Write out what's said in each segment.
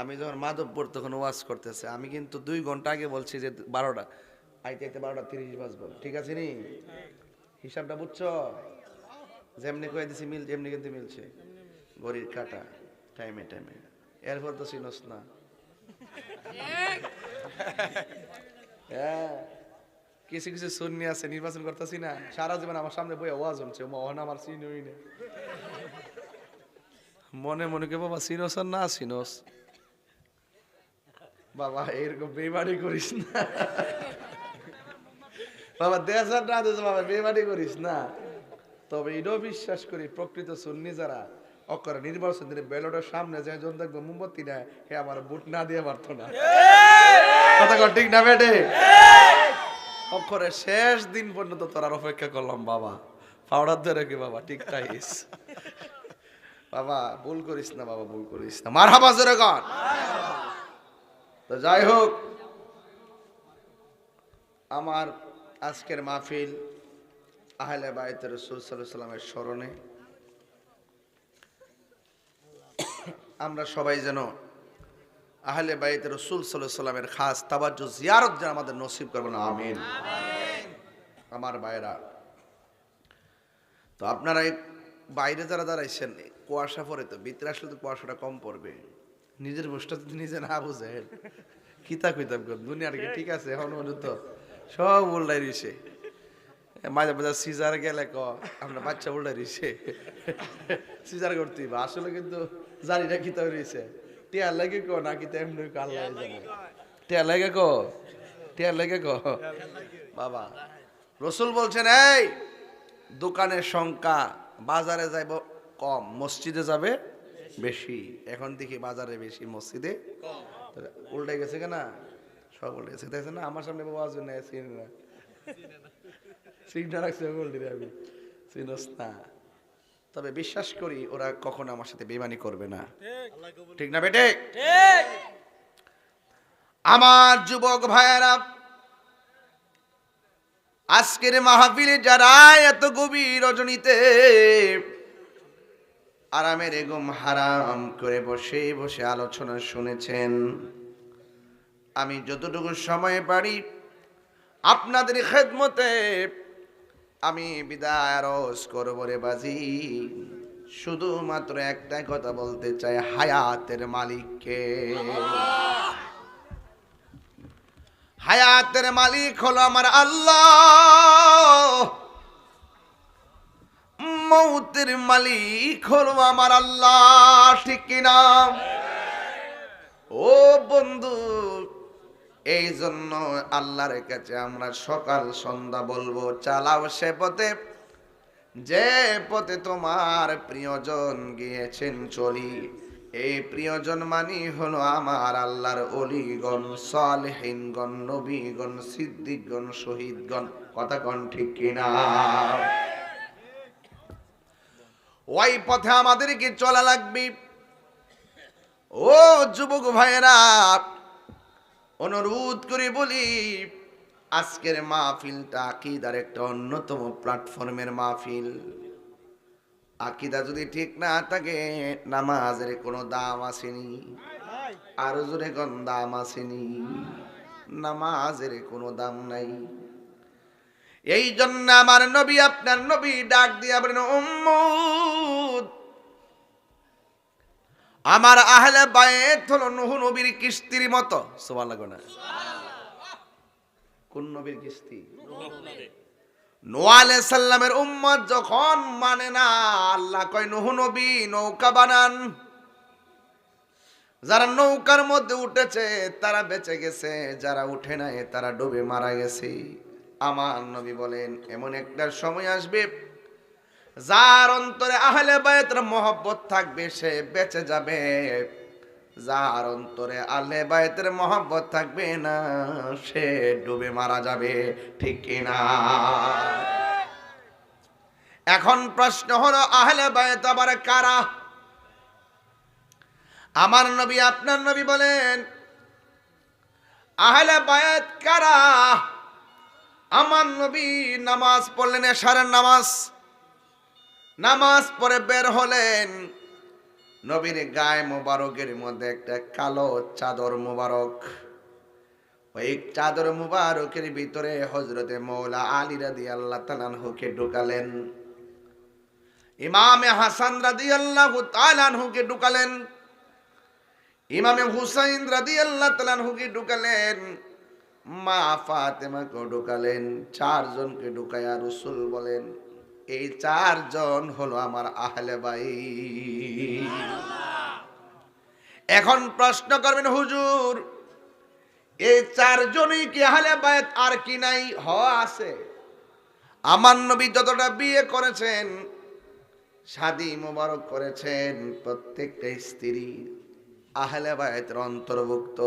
আমি যখন মাধবপুর তখন ওয়াজ করতেছে। আমি কিন্তু দুই ঘণ্টা আগে বলছি যে বারোটা। আইতে আইতে বারোটা তিরিশ বাজবো। ঠিক আছে নি? হিসাবটা বুঝছ? যেমনি কয়ে দিছি মিল যেমনি কিন্তু মিলছে। ঘড়ির কাটা, টাইমে টাইমে। এরপর তো চিনস না। হ্যাঁ। কিছু কিছু সুন্নি আছে, নির্বাচন করতেছি না। সারা জীবন আমার সামনে বই আওয়াজ হচ্ছে মহন আমার চিনই না। মনে মনে কে বাবা চিনস না চিনস? বাবা, এরকম বেমানি করিস না। বাবা, দেশার না দেশ বাবা বেমানি করিস না। তবে এটাও বিশ্বাস করি, প্রকৃত সুন্নি যারা, অকর নির্বাচন দিনে ব্যালটের সামনে যে জন দেখব মোমবাতি নেয়, হে আমার বুট না দিয়ে পারতো না। কথা কর, ঠিক না বেটে? অক্ষরে শেষ দিন পর্যন্ত তোর অপেক্ষা করলাম, বাবা। পাউডার ধরে কি বাবা, ঠিক তাইস বাবা, ভুল করিস না, বাবা, ভুল করিস না। মার হাবা জোরে কর। তো যাই হোক আমার আজকের মাহফিল আহলে বাইত রসুল সাল্লামের স্মরণে। আমরা সবাই যেন আহলে বাইত রসুল সাল্লাহ সাল্লামের খাস তাবাজ্জু জিয়ারত যেন আমাদের নসিব করবেন। আমিন। আমার বাইরা তো আপনারা বাইরে যারা দাঁড়াইছেন কুয়াশা পরে তো ভিতরে আসলে তো কুয়াশাটা কম পড়বে। নিজের বসটা যদি নিজে না বুঝেন কিতাব কিতাব দুনিয়ার কি ঠিক আছে এখন পর্যন্ত? সব উল্টাই রয়েছে মাঝে মাঝে সিজার গেলে ক আমরা বাচ্চা উল্টাই রয়েছে সিজার করতে। আসলে কিন্তু জানি না কিতাব রয়েছে টিয়ার লাগে ক না কিতাব এমনি কো আল্লাহ জানে? টিয়ার লাগে ক? টিয়ার লাগে ক? বাবা রসুল বলছেন এই দোকানের সংখ্যা বাজারে যাইব কম মসজিদে যাবে বেশি এখন দেখি বাজারে বেশি মসজিদে। উল্টে গেছে কেনা? সব উল্টে গেছে। দেখছেন না আমার সামনে বাবা নেই চিনি না। চিন্তা রাখছি উল্টে আমি। চিনস না। তবে বিশ্বাস করি ওরা কখনো আমার সাথে বেমানি করবে না। ঠিক। না বেটে? আমার যুবক ভাইয়েরা আজকের মাহফিলে যারা এত গভীর রজনীতে আরামের এগম হারাম করে বসে বসে আলোচনা শুনেছেন। আমি যতটুকু সময় পারি আপনাদের খেদমতে আমি বিদায় রস করব বাজি। শুধুমাত্র একটাই কথা বলতে চাই হায়াতের মালিককে। হায়াতের মালিক হলো আমার আল্লাহ। মৌতের মালিক হলো আমার আল্লাহ, ঠিক কিনা ও বন্ধু এই জন্য আল্লাহর কাছে আমরা সকাল সন্ধ্যা বলব, চালাও সে পথে। যে পথে তোমার প্রিয়জন গিয়েছেন, চলি। এই প্রিয়জন মানি হলো আমার আল্লাহর অলিগণ, সালেহিনগণ, নবীগণ, সিদ্দিকগণ, শহীদগণ। কথা কন ঠিক কিনা ওই পথে আমাদেরকে চলা লাগবে। ও যুবক ভাইয়েরা, অনুরোধ করে বলি, আজকের মাহফিলটা আকিদার একটা অন্যতম প্ল্যাটফর্মের মাহফিল। আকিদা যদি ঠিক না থাকে, নামাজের কোনো দাম আসেনি, আরও জোরে কোন দাম আসেনি, নামাজের কোনো দাম নাই। এই জন্য আমার নবী, আপনার নবী ডাক দিয়া বলেন, উম্মুদ, আমার আহলে বায়েত হলো নুহু নবীর কিস্তির মতো। সোমান লাগবে না? কোন নবীর কিস্তি? নোয়ালে সাল্লামের উম্মত যখন মানে না, আল্লাহ কয়, নুহু নবী, নৌকা বানান। যারা নৌকার মধ্যে উঠেছে, তারা বেঁচে গেছে, যারা উঠে নাই, তারা ডুবে মারা গেছে। আমার নবী বলেন, এমন একটা সময় আসবে যার অন্তরে আহলে বায়তের মহব্বত থাকবে, সে বেঁচে যাবে। যার অন্তরে আহলে বায়তের মহব্বত থাকবে না, সে ডুবে মারা যাবে। ঠিক কিনা এখন প্রশ্ন হলো, আহলে বায়ত আবার কারা? আমার নবী, আপনার নবী বলেন, আহলে বায়াত কারা? আমার নবী নামাজ পড়লেন এশারের নামাজ। নামাজ পড়ে বের হলেন। নবীর গায়ে মোবারকের মধ্যে একটা কালো চাদর মোবারক। ওই চাদর মুবারকের ভিতরে হজরতে মৌলা আলী রাদি আল্লাহ তালানহুকে ঢুকালেন। ইমামে হাসান রাদি আল্লাহ তালানহুকে ঢুকালেন। ইমামে হুসাইন রাদি আল্লাহ তালানহুকে ঢুকালেন। মা ফাতেমাকে ঢুকালেন, চারজনকে ঢুকায়া রসুল বলেন, এই চারজন হলো আমার আহলে বাই এখন প্রশ্ন করবেন, হুজুর, এই চারজনই কি আহলে বায়াত আর কি নাই? হ আছে। আমার নবী যতটা বিয়ে করেছেন, শাদি মোবারক করেছেন, প্রত্যেকটা স্ত্রী আহলে বায়াতের অন্তর্ভুক্ত।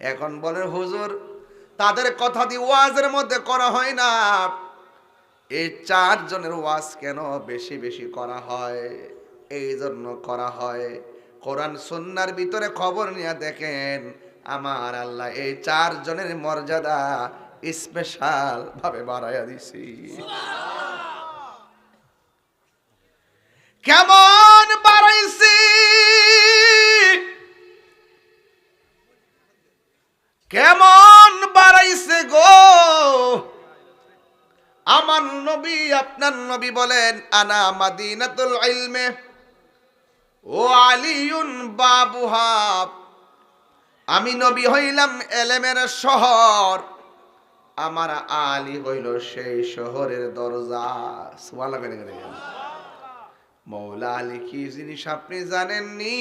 এখন বলেন হুজুর, তাদের কথা দিয়ে ওয়াজের মধ্যে করা হয় না। এই চারজনের ওয়াজ কেন বেশি বেশি করা হয়? এই জন্য করা হয়। কোরআন সন্ন্যার ভিতরে খবর নিয়ে দেখেন, আমার আল্লাহ এই চারজনের মর্যাদা স্পেশাল ভাবে বাড়াইয়া দিছি। কেমন কেমন বাড়াইছে গো? আমার নবী, আপনার নবী বলেন, আনা মাদিনাতুল ইলমে, ও আলিউন বাবুহাব আমি নবী হইলাম এলেমের শহর। আমার আলী হইল সেই শহরের দরজা। মৌলা আলী কি জিনিস আপনি জানেননি?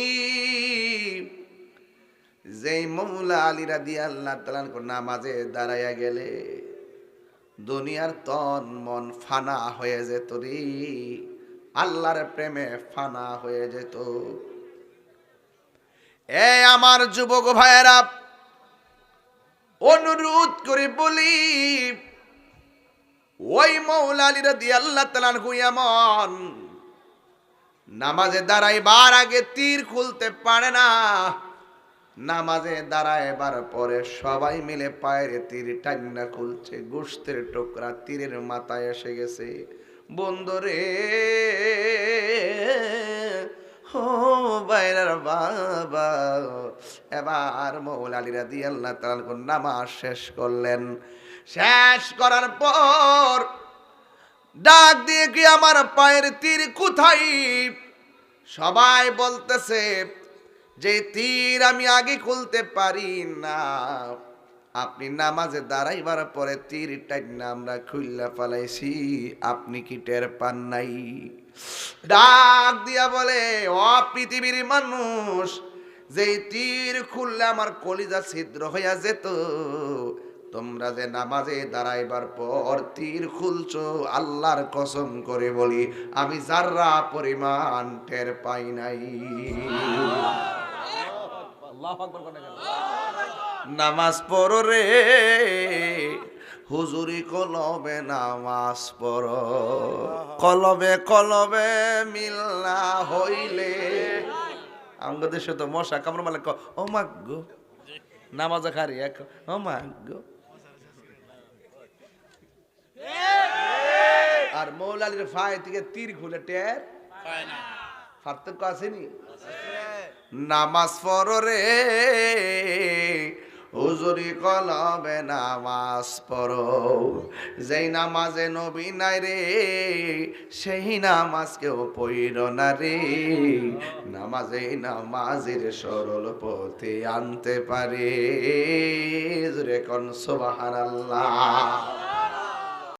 যেই মৌলা আলী রাদি আল্লাহ তালান নামাজে দাঁড়াইয়া গেলে, দুনিয়ার তন মন ফানা হয়ে যেত রে। আল্লাহর প্রেমে ফানা হয়ে যেত। এ আমার যুবক ভাইয়েরা, অনুরোধ করে বলি, ওই মৌলালিরা দিয়ে আল্লাহ তালান এমন নামাজে দাঁড়াইবার আগে তীর খুলতে পারে না। নামাজে দাঁড়াইবার পরে সবাই মিলে পায়ের তীর টান্না খুলছে গোস্তের টুকরা তীরের মাথায় এসে গেছে। বন্ধুরে ও বাইরার বাবা, এবার মৌলালিরা দিয়ে আল্লাহ কোন নামাজ শেষ করলেন। শেষ করার পর ডাক দিয়ে কি আমার পায়ের তীর কোথায়? সবাই বলতেছে যে তীর আমি আগে খুলতে পারি না। আপনি নামাজে দাঁড়াইবার পরে তীর টাইনা আমরা খুললা ফালাইছি, আপনি কি টের পান নাই? ডাক দিয়া বলে, অ পৃথিবীর মানুষ যে তীর খুললে আমার কলিজা ছিদ্র হইয়া যেত, তোমরা যে নামাজে দাঁড়াইবার পর তীর খুলছো, আল্লাহর কসম করে বলি, আমি যার্রা পরিমাণ টের পাই নাই। নামাজ পড়ো রে। হুজুরি কলবে নামাজ পড়ো। কলবে কলবে মিল্লা হইলে। আমাদের দেশে তো মশা কামড় মালে ক ও মাগ্গো নামাজ খারি এক ও মাগ্গো আর মৌলালির ফাই থেকে তীর খুলে টের? পার্থক্য আসেনি? নামাজ পড়ো রে। হুজুরি কলবে নামাজ পড়ো। যেই নামাজে নবী নাই রে, সেই নামাজ কেউ পইর না রে। নামাজে নামাজের সরল পথে আনতে পারে। রে কন সুবহানাল্লাহ।